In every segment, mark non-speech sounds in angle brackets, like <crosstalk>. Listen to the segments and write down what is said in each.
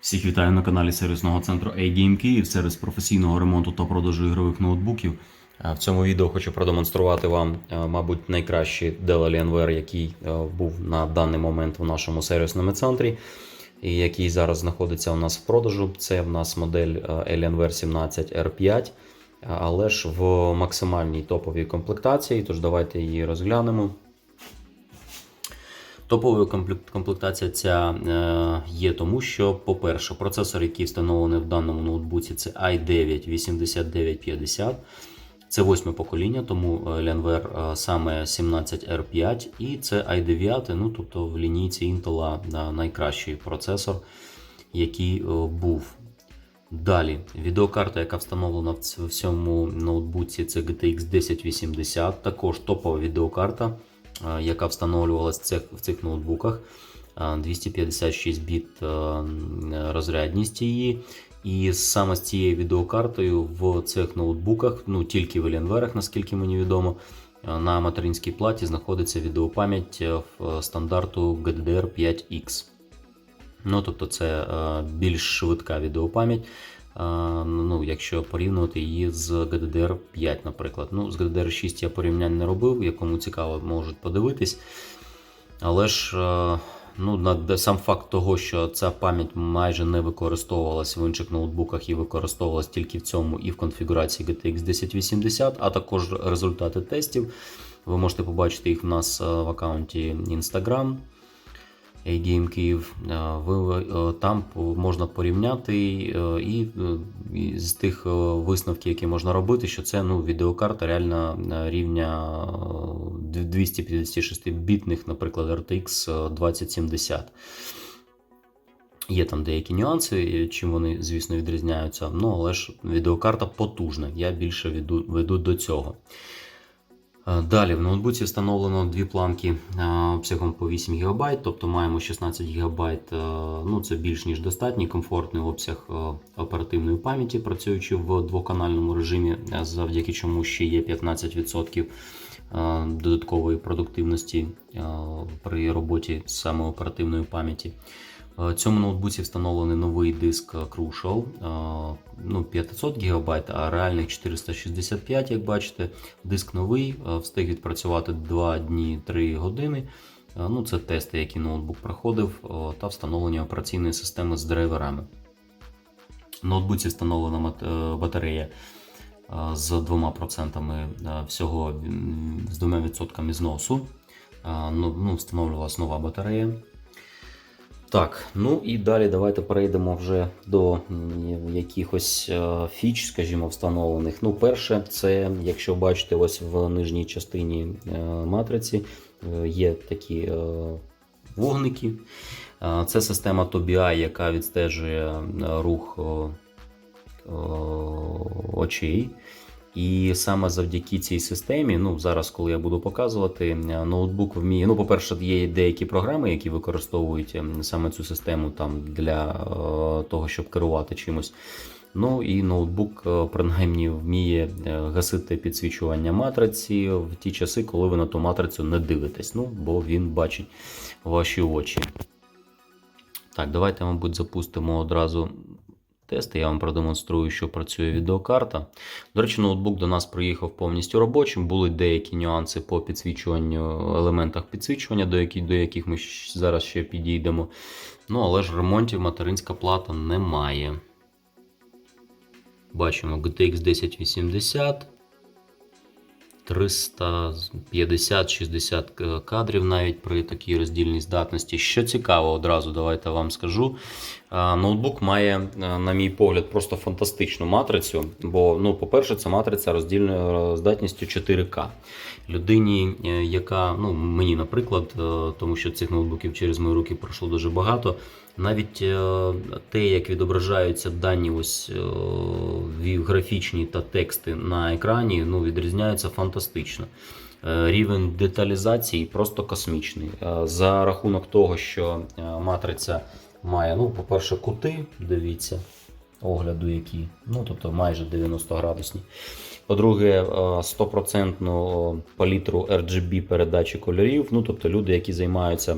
Всіх вітаю на каналі сервісного центру A-Game Київ, сервіс професійного ремонту та продажу ігрових ноутбуків. В цьому відео хочу продемонструвати вам, е, мабуть, найкращий Dell Alienware, який е, був на даний момент в нашому сервісному центрі, і який зараз знаходиться у нас в продажу. Це в нас модель е, Alienware 17 R5, але ж в максимальній топовій комплектації. Тож давайте її розглянемо. Топовою комплектація ця е, є тому, що, по-перше, процесор, який встановлений в даному ноутбуці, це i9 8950. Це восьме покоління, тому е, е, саме 17R5 і це i9, ну тобто в лінійці Intel е, найкращий процесор, який був. Далі, відеокарта, яка встановлена в цьому ноутбуці, це GTX 1080, також топова відеокарта, яка встановлювалася в цих, ноутбуках. Е, 256 біт е, розрядність її. І саме з цією відеокартою в цих ноутбуках, ну тільки в Alienware, наскільки мені відомо, е, на материнській платі знаходиться відеопам'ять е, стандарту GDDR5X. Ну, тобто це е, більш швидка відеопам'ять. Ну, якщо порівнювати її з GDDR 5, наприклад. Ну, з GDDR 6 я порівнянь не робив, якому цікаво, можуть подивитись. Але ж е, ну, сам факт того, що ця пам'ять майже не використовувалась в інших ноутбуках і використовувалась тільки в цьому і в конфігурації GTX 1080, а також результати тестів. Ви можете побачити їх в нас е, в аккаунті Instagram. A-Game Київ. Е, е, там можна порівняти е, і, е, з тих е, висновків, які можна робити, що це ну, відеокарта реально е, рівня е, 256-бітних, наприклад, RTX 2070. Є там деякі нюанси, чим вони, звісно, відрізняються. Ну, але ж відеокарта потужна. Я більше веду, веду до цього. Е, Далі в ноутбуці встановлено дві планки е, обсягом по 8 ГБ, тобто маємо 16 ГБ, е, ну це більш ніж достатній комфортний обсяг оперативної пам'яті, працюючи в двоканальному режимі, завдяки чому ще є 15% е, додаткової продуктивності при роботі саме оперативної пам'яті. В цьому ноутбуці встановлений новий диск Crucial, е, ну, 500 ГБ, а реальних 465, як бачите. Диск новий, е, встиг відпрацювати 2 дні 3 години. Е, Ну, це тести, які ноутбук проходив, е, та встановлення операційної системи з драйверами. В ноутбуці встановлена е, батарея е, з 2% е, всього з 2% зносу. Е, Ну, ну, встановлювалася нова батарея. Так, ну і далі давайте перейдемо вже до якихось е, фіч, скажімо, встановлених. Ну, перше, це, якщо бачите, ось в нижній частині е, матриці е, є такі вогники. Це система TOBI, яка відстежує рух очей. І саме завдяки цій системі, ну зараз, коли я буду показувати, е, ноутбук вміє. Ну, по-перше, є деякі програми, які використовують саме цю систему там для е, того, щоб керувати чимось. Ну і ноутбук е, принаймні вміє гасити підсвічування матриці в ті часи, коли ви на ту матрицю не дивитесь. Ну, бо він бачить ваші очі. Так, давайте, мабуть, запустимо одразу тести. Я вам продемонструю, що працює відеокарта. До речі, ноутбук до нас приїхав повністю робочим. Були деякі нюанси по підсвічуванню, елементах підсвічування, до яких, до яких ми зараз ще підійдемо. Ну, але ж ремонтів материнська плата немає. Бачимо GTX 1080. 350-60 кадрів навіть при такій роздільній здатності. Що цікаво, одразу давайте вам скажу. Ноутбук має, на мій погляд, просто фантастичну матрицю. Бо, ну, по-перше, це матриця роздільною здатністю 4К. Людині, е, яка, ну, мені, наприклад, е, тому що цих ноутбуків через мої руки пройшло дуже багато. Навіть е, те, як відображаються дані ось е, графічні та тексти на екрані, ну, відрізняються фантастично. Е, Рівень деталізації просто космічний. Е, За рахунок того, що е, матриця має, ну, по-перше, кути, дивіться, огляду які, ну, тобто майже 90 градусні. По-друге, е, 100% палітру RGB передачі кольорів. Ну, тобто люди, які займаються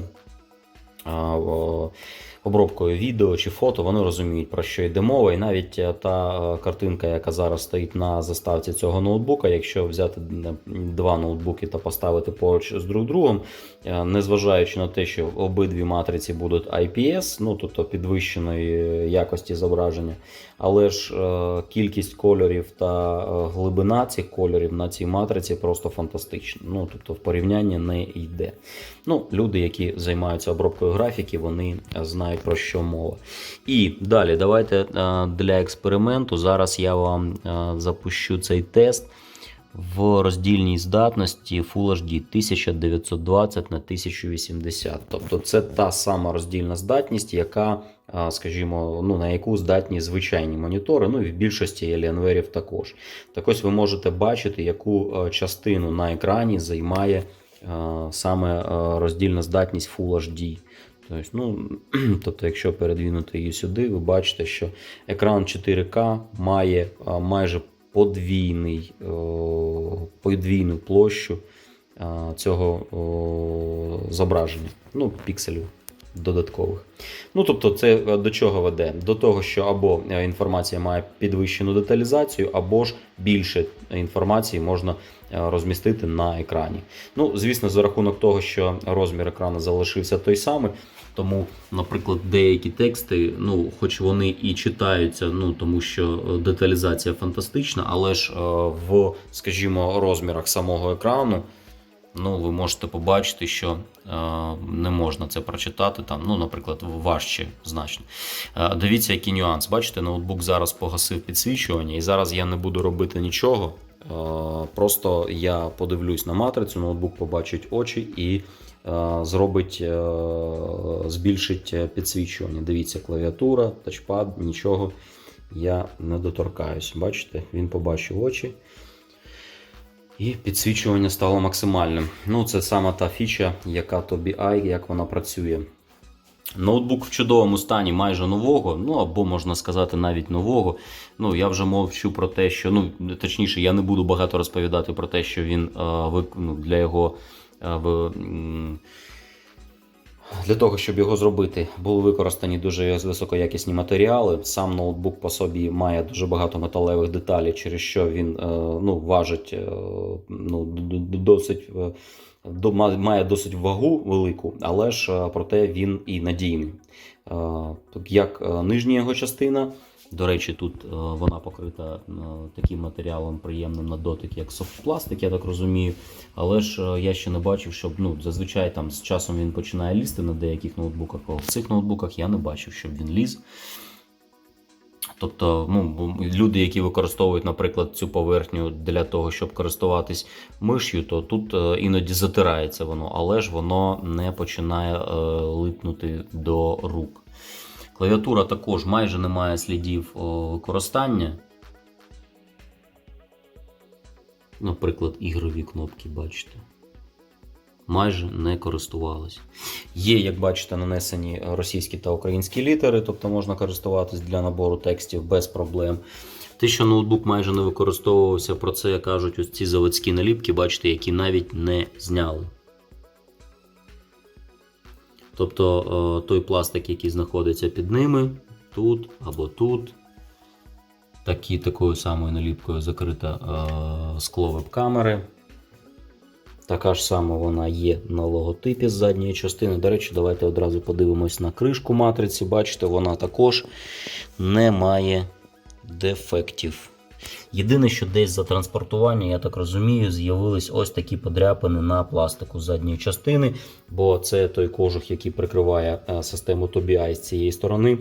обробкою відео чи фото, вони розуміють, про що йде мова. І навіть е, та е, картинка, яка зараз стоїть на заставці цього ноутбука, якщо взяти два ноутбуки та поставити поруч з друг другом, е, незважаючи на те, що обидві матриці будуть IPS, ну тобто підвищеної якості зображення, але ж кількість кольорів та глибина цих кольорів на цій матриці просто фантастична. Ну тобто в порівнянні не йде. Ну, люди, які займаються обробкою графіки, вони е, знають про що мова. І далі, давайте е, для експерименту. Зараз я вам е, запущу цей тест в роздільній здатності Full HD 1920 на 1080. Тобто це та сама роздільна здатність, яка, скажімо, ну, на яку здатні звичайні монітори, ну і в більшості Alienware також. Так ось ви можете бачити, яку частину на екрані займає саме е, роздільна здатність Full HD. Тобто, ну, <clears throat> тобто, якщо передвинути її сюди, ви бачите, що екран 4К має майже подвійний, подвійну площу цього зображення, ну, пікселів додаткових. Ну, тобто, це е, до чого веде? До того, що або е, інформація має підвищену деталізацію, або ж більше інформації можна е, розмістити на екрані. Ну, звісно, за рахунок того, що розмір екрану залишився той самий. Тому, наприклад, деякі тексти, ну, хоч вони і читаються, ну тому що е, деталізація фантастична, але ж е, в, скажімо, розмірах самого екрану, ну, ви можете побачити, що е, не можна це прочитати там, ну, наприклад, важче значно. Е, дивіться, який нюанс. Бачите, ноутбук зараз погасив підсвічування, і зараз я не буду робити нічого. Е, Просто я подивлюсь на матрицю, ноутбук побачить очі і зробить, збільшить підсвічування. Дивіться, клавіатура, тачпад, нічого я не доторкаюсь. Бачите, він побачив очі. І підсвічування стало максимальним. Ну, це саме та фіча, яка то BI, як вона працює. Ноутбук в чудовому стані майже нового, ну або можна сказати навіть нового. Ну я вже мовчу про те, що ну точніше, я не буду багато розповідати про те, що він е, ну, для його е, в, для того, щоб його зробити, були використані дуже високоякісні матеріали. Сам ноутбук по собі має дуже багато металевих деталей, через що він е, ну, важить е, ну, досить. е, має досить вагу велику, але ж проте він і надійний. Як нижня його частина, до речі, тут е, вона покрита е, таким матеріалом приємним на дотик, як софтпластик, я так розумію. Але ж е, я ще не бачив, щоб ну, зазвичай там з часом він починає лізти на деяких ноутбуках, а в цих ноутбуках я не бачив, щоб він ліз. Тобто, ну, люди, які використовують, наприклад, цю поверхню для того, щоб користуватись миш'ю, то тут іноді затирається воно, але ж воно не починає липнути до рук. Клавіатура також майже не має слідів використання. Наприклад, ігрові кнопки, бачите. Майже не користувалися. Є, як бачите, нанесені російські та українські літери, тобто можна користуватись для набору текстів без проблем. Те, що ноутбук майже не використовувався, про це кажуть ось ці заводські наліпки, бачите, які навіть не зняли. Тобто е, той пластик, який знаходиться під ними, тут або тут. Такі, такою самою наліпкою закрита е, скло веб-камери. Така ж сама вона є на логотипі з задньої частини. До речі, давайте одразу подивимось на кришку матриці. Бачите, вона також не має дефектів. Єдине, що десь за транспортування, я так розумію, з'явились ось такі подряпини на пластику задньої частини, бо це той кожух, який прикриває е, систему TOBI з цієї сторони.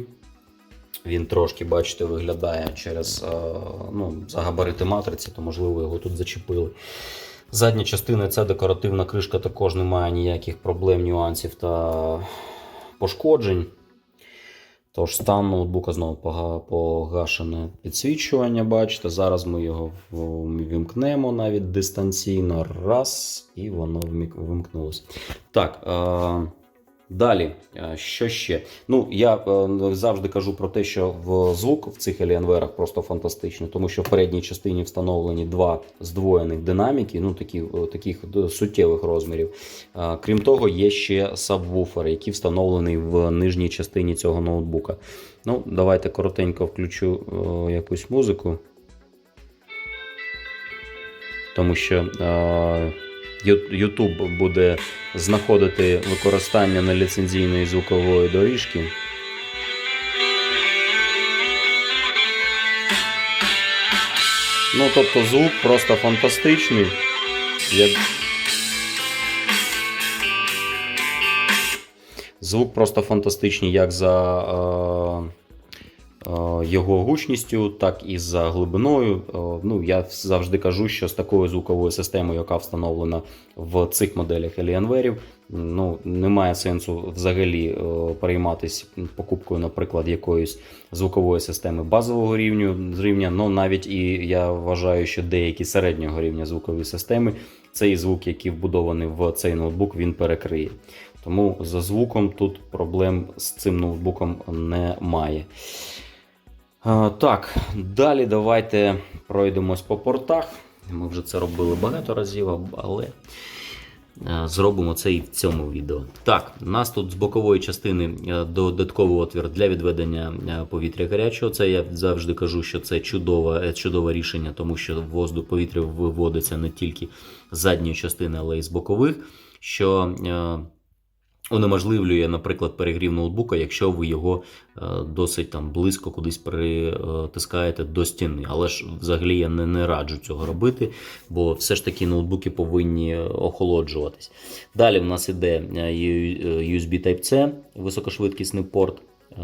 Він трошки, бачите, виглядає через е, ну, за габарити матриці, то можливо його тут зачепили. Задня частина ця декоративна кришка також не має ніяких проблем, нюансів та пошкоджень. Тож стан ноутбука знову пога- погашене підсвічування. Бачите, зараз ми його вимкнемо навіть дистанційно. Раз, і воно вимкнулося. Так, Далі, е, що ще? Ну, я е, завжди кажу про те, що в звук в цих Alienware просто фантастичний, тому що в передній частині встановлені два здвоєних динаміки, ну такі, е, таких суттєвих розмірів. Крім того, є ще сабвуфери, які встановлені в нижній частині цього ноутбука. Ну, давайте коротенько включу якусь музику. Тому що YouTube буде знаходити використання неліцензійної звукової доріжки. Ну, тобто звук просто фантастичний. Як... Звук просто фантастичний як за е, його гучністю, так і за глибиною. Е, ну, я завжди кажу, що з такою звуковою системою, яка встановлена в цих моделях Alienware, ну, немає сенсу взагалі е, перейматися покупкою, наприклад, якоїсь звукової системи базового рівню з рівня. Ну навіть і я вважаю, що деякі середнього рівня звукові системи цей звук, який вбудований в цей ноутбук, він перекриє. Тому за звуком тут проблем з цим ноутбуком немає. Так, далі давайте пройдемось по портах. Ми вже це робили багато разів, але е, зробимо це і в цьому відео. Так, у нас тут з бокової частини е, додатковий отвір для відведення е, повітря гарячого. Це я завжди кажу, що це чудове, чудове рішення, тому що воздух повітря виводиться не тільки з задньої частини, але й з бокових. Що унеможливлює, наприклад, перегрів ноутбука, якщо ви його е, досить там близько кудись притискаєте до стіни. Але ж взагалі я не, не раджу цього робити, бо все ж таки ноутбуки повинні охолоджуватись. Далі в нас іде е, USB Type-C, високошвидкісний порт. Е,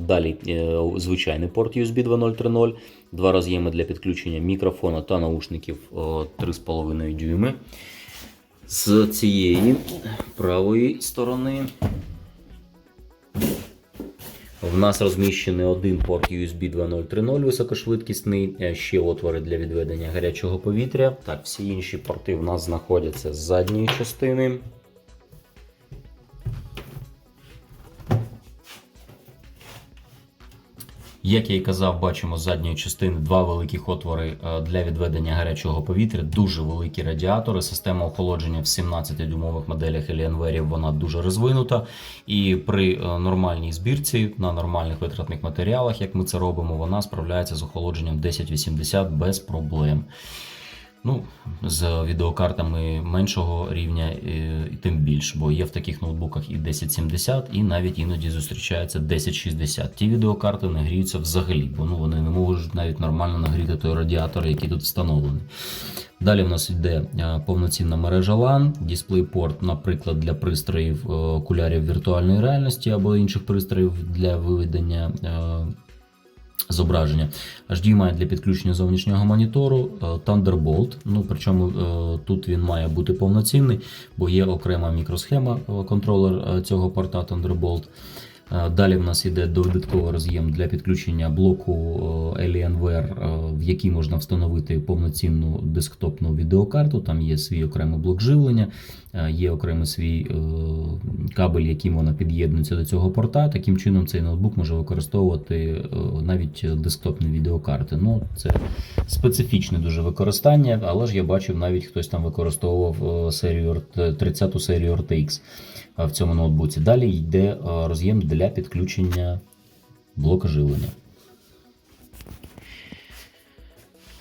Далі е, звичайний порт USB 2.0.3.0, два роз'єми для підключення мікрофона та наушників 3,5 дюйми. З цієї правої сторони в нас розміщений один порт USB 2.0.3.0 високошвидкісний, е, ще отвори для відведення гарячого повітря. Так, всі інші порти в нас знаходяться з задньої частини. Як я і казав, бачимо з задньої частини два великих отвори е, для відведення гарячого повітря, дуже великі радіатори. Система охолодження в 17-дюймових моделях Alienware вона дуже розвинута. І при е, нормальній збірці на нормальних витратних матеріалах, як ми це робимо, вона справляється з охолодженням 1080 без проблем. Ну, з відеокартами меншого рівня е, і тим більше, бо є в таких ноутбуках і 1070, і навіть іноді зустрічається 1060. Ті відеокарти не гріються взагалі, бо ну, вони не можуть навіть нормально нагріти той радіатор, який тут встановлений. Далі в нас йде е, повноцінна мережа LAN, DisplayPort, наприклад, для пристроїв е, окулярів віртуальної реальності або інших пристроїв для виведення е, HD має для підключення зовнішнього монітору, е, Thunderbolt. Ну, причому е, тут він має бути повноцінний, бо є окрема мікросхема е, контролер цього порта Thunderbolt. Е, Далі в нас йде додатковий роз'єм для підключення блоку е, Alienware, е, в який можна встановити повноцінну десктопну відеокарту. Там є свій окремий блок живлення, є окремий свій кабель, яким вона під'єднується до цього порта. Таким чином цей ноутбук може використовувати навіть десктопні відеокарти. Ну, це специфічне дуже використання, але ж я бачив, навіть хтось там використовував серію 30-ту серію RTX в цьому ноутбуці. Далі йде е, роз'єм для підключення блока живлення.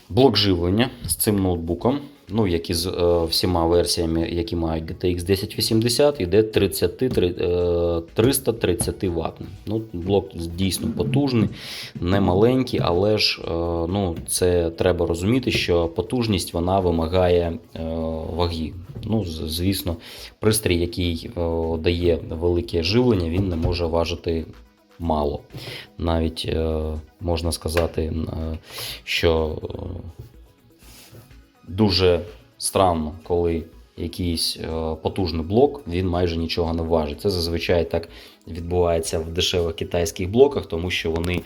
Блок живлення з цим ноутбуком, ну як і з е, всіма версіями, які мають GTX 1080, йде 30, три- е, 330 Вт. Ну, блок дійсно потужний, не маленький, але ж е, ну, це треба розуміти, що потужність вона вимагає е, ваги. Ну, звісно, пристрій, який е, дає велике живлення, він не може важити мало. Навіть е, можна сказати, е, що е, дуже странно, коли якийсь е, потужний блок, він майже нічого не важить. Це зазвичай так відбувається в дешевих китайських блоках, тому що вони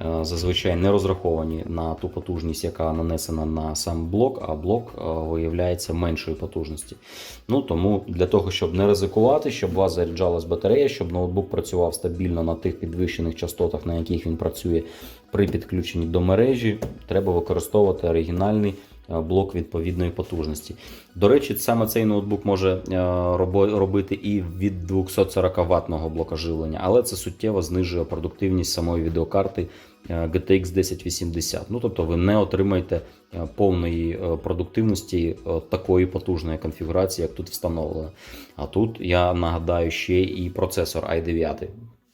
е, зазвичай не розраховані на ту потужність, яка нанесена на сам блок, а блок е, виявляється меншої потужності. Ну тому для того, щоб не ризикувати, щоб у вас заряджалась батарея, щоб ноутбук працював стабільно на тих підвищених частотах, на яких він працює при підключенні до мережі, треба використовувати оригінальний блок відповідної потужності. До речі, саме цей ноутбук може е, робити і від 240 ватного блока живлення, але це суттєво знижує продуктивність самої відеокарти е, GTX 1080. Ну тобто ви не отримаєте е, повної е, продуктивності е, такої потужної конфігурації, як тут встановлено. А тут я нагадаю ще і процесор i9.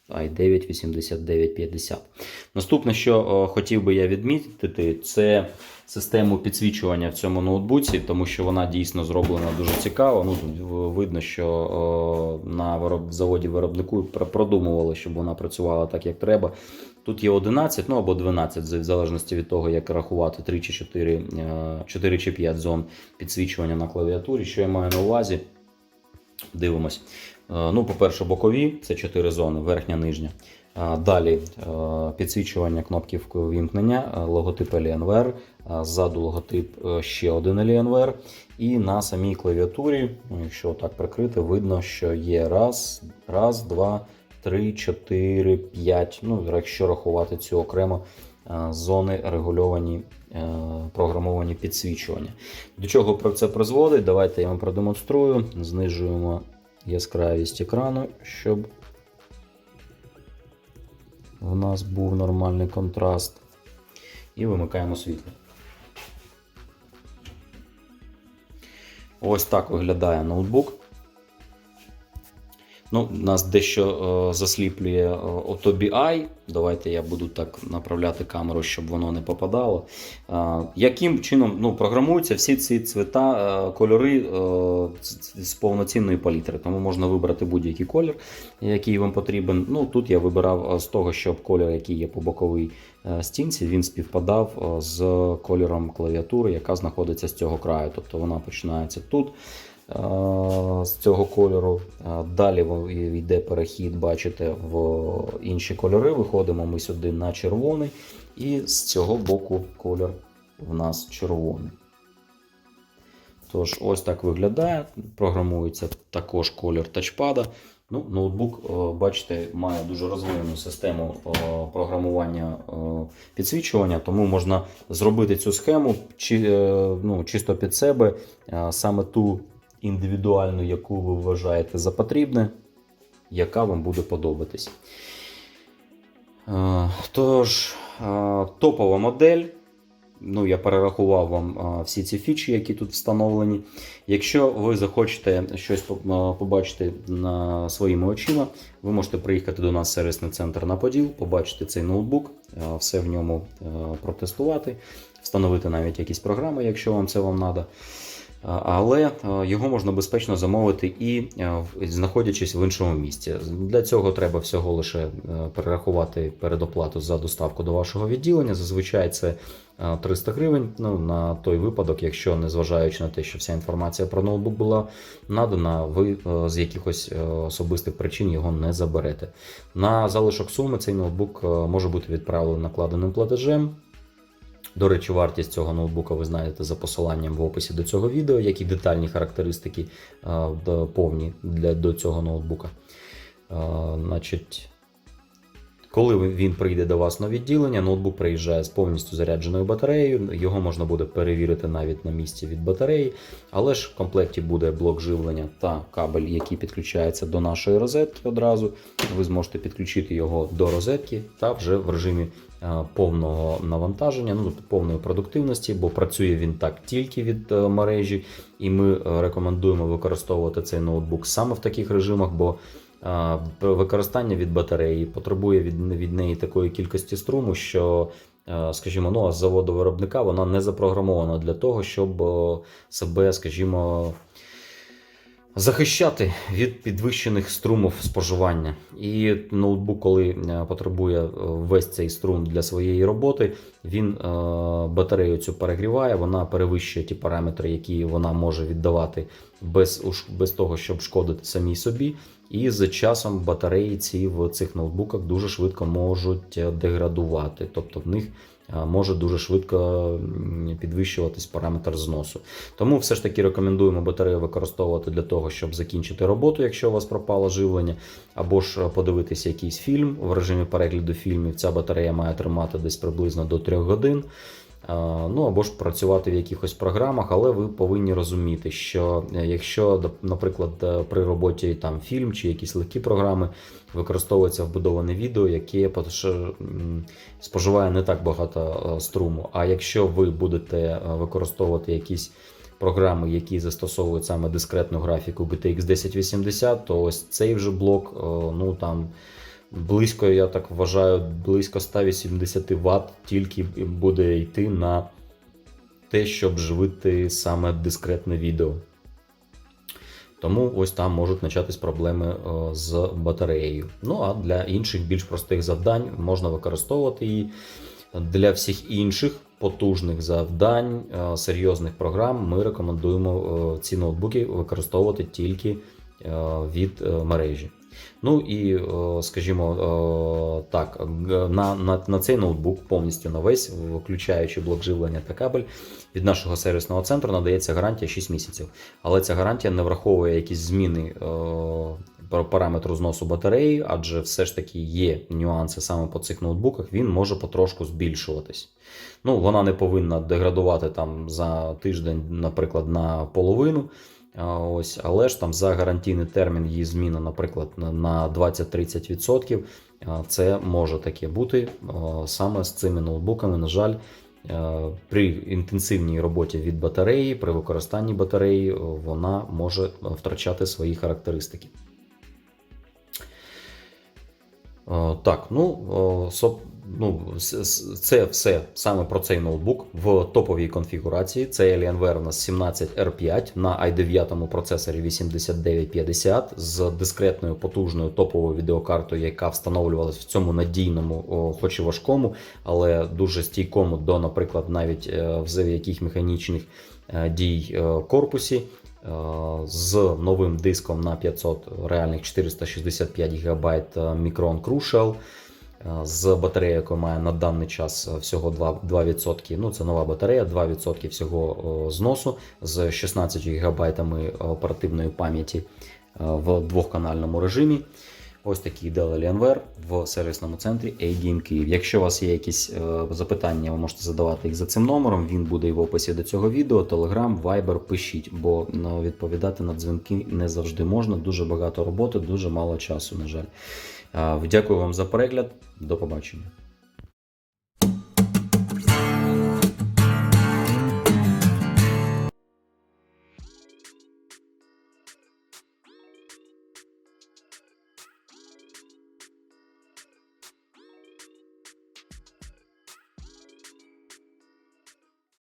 I9 8950. Наступне, що е, хотів би я відмітити, це систему підсвічування в цьому ноутбуці, тому що вона дійсно зроблена дуже цікаво. Ну, видно, що е, на заводі виробнику продумували, щоб вона працювала так, як треба. Тут є 11, ну або 12, в залежності від того, як рахувати 3 чи 4, е, 4 чи 5 зон підсвічування на клавіатурі. Що я маю на увазі? Дивимось. Е, Ну, по-перше, бокові це 4 зони, верхня, нижня. Далі е, підсвічування кнопки вімкнення, е, логотип Alienware, ззаду логотип е, ще один Alienware. І на самій клавіатурі, ну, якщо так прикрити, видно, що є раз, раз, два, три, чотири, п'ять. Ну, якщо рахувати цю окремо е, зони регульовані е, програмовані підсвічування. До чого це призводить? Давайте я вам продемонструю. Знижуємо яскравість екрану, щоб в нас був нормальний контраст. І вимикаємо світло. Ось так виглядає ноутбук. Ну, нас дещо е, засліплює е, Otobi Eye. Давайте я буду так направляти камеру, щоб воно не попадало. Е, яким чином ну, програмуються всі ці цвета, кольори з- повноцінної палітри. Тому можна вибрати будь-який колір, який вам потрібен. Ну, тут я вибирав з того, щоб колір, який є по боковій стінці, він співпадав з кольором клавіатури, яка знаходиться з цього краю. Тобто вона починається тут з цього кольору. Далі йде перехід, бачите, в інші кольори. Виходимо ми сюди на червоний, і з цього боку колір в нас червоний. Тож, ось так виглядає. Програмується також колір тачпада. Ну, ноутбук, е, бачите, має дуже розвинену систему е, програмування е, підсвічування, тому можна зробити цю схему ну, чисто під себе, саме ту індивідуальну, яку ви вважаєте за потрібне, яка вам буде подобатись. Е, Тож, е, топова модель. Ну, я перерахував вам всі ці фічі, які тут встановлені. Якщо ви захочете щось побачити на своїми очима, ви можете приїхати до нас в сервісний центр на Поділ, побачити цей ноутбук, все в ньому протестувати, встановити навіть якісь програми, якщо вам це вам треба. Але його можна безпечно замовити і в- знаходячись в іншому місці. Для цього треба всього лише е, перерахувати передоплату за доставку до вашого відділення. Зазвичай це е, 300 гривень. Ну, на той випадок, якщо незважаючи на те, що вся інформація про ноутбук була надана, ви е, з якихось е, особистих причин його не заберете. На залишок суми цей ноутбук е, може бути відправлений накладеним платежем. До речі, вартість цього ноутбука ви знаєте за посиланням в описі до цього відео, які детальні характеристики повні для, до цього ноутбука. Значить, коли він прийде до вас на відділення, ноутбук приїжджає з повністю зарядженою батареєю. Його можна буде перевірити навіть на місці від батареї, але ж в комплекті буде блок живлення та кабель, який підключається до нашої розетки одразу. Ви зможете підключити його до розетки та вже в режимі е, повного навантаження, ну тобто повної продуктивності, бо працює він так тільки від е, мережі, і ми е, рекомендуємо використовувати цей ноутбук саме в таких режимах, бо використання від батареї потребує від, від неї такої кількості струму, що е, Скажімо, ну, з заводу виробника вона не запрограмована для того, щоб себе, скажімо, захищати від підвищених струмів споживання. І ноутбук, коли е, потребує е, весь цей струм для своєї роботи, він е, батарею цю перегріває, вона перевищує ті параметри, які вона може віддавати без, без того, щоб шкодити самій собі. І з часом батареї ці в цих ноутбуках дуже швидко можуть деградувати, тобто в них може дуже швидко підвищуватись параметр зносу. Тому все ж таки рекомендуємо батарею використовувати для того, щоб закінчити роботу, якщо у вас пропало живлення, або ж е, подивитися якийсь фільм в режимі перегляду фільмів. Ця батарея має тримати десь приблизно до 3 годин. Ну або ж працювати в якихось програмах, але ви повинні розуміти, що е, якщо, наприклад, е, при роботі там фільм чи якісь легкі програми використовується вбудоване відео, яке споживає не так багато е, струму. А якщо ви будете використовувати якісь програми, які застосовують саме дискретну графіку GTX 1080, то ось цей вже блок, ну там близько, я так вважаю, близько 180 Вт тільки буде йти на те, щоб живити саме дискретне відео. Тому ось там можуть початись проблеми е, з батареєю. Ну а для інших більш простих завдань можна використовувати її. Для всіх інших потужних завдань, е, серйозних програм ми рекомендуємо е, ці ноутбуки використовувати тільки від мережі. Ну і, е, скажімо е, так, на, на, на цей ноутбук повністю на весь, включаючи блок живлення та кабель, від нашого сервісного центру надається гарантія 6 місяців. Але ця гарантія не враховує якісь зміни е, параметру зносу батареї, адже все ж таки є нюанси саме по цих ноутбуках, він може потрошку збільшуватись. Ну, вона не повинна деградувати там за тиждень, наприклад, на половину. Ось, але ж там за гарантійний термін її зміна, наприклад, на- на 20-30%. Це може таке бути саме з цими ноутбуками. На жаль, при інтенсивній роботі від батареї, при використанні батареї, вона може втрачати свої характеристики. Так, ну, ну, це все саме про цей ноутбук в топовій конфігурації. Це Alienware у нас 17R5 на i9 процесорі 8950 з дискретною потужною топовою відеокартою, яка встановлювалась в цьому надійному, хоч і важкому, але дуже стійкому до, наприклад, навіть е, в яких механічних е, дій е, корпусі. З новим диском на 500 реальних 465 ГБ Micron Crucial, з батареєю, яка має на даний час е, всього 2%, 2%. Ну, це нова батарея, 2% всього зносу з 16 ГБ оперативної пам'яті е, в двохканальному режимі. Ось такий Alienware в сервісному центрі A-Game Київ. Якщо у вас є якісь е, запитання, ви можете задавати їх за цим номером. Він буде і в описі до цього відео. Telegram, Viber, пишіть, бо відповідати на дзвінки не завжди можна. Дуже багато роботи, дуже мало часу, на жаль. Е, Дякую вам за перегляд. До побачення.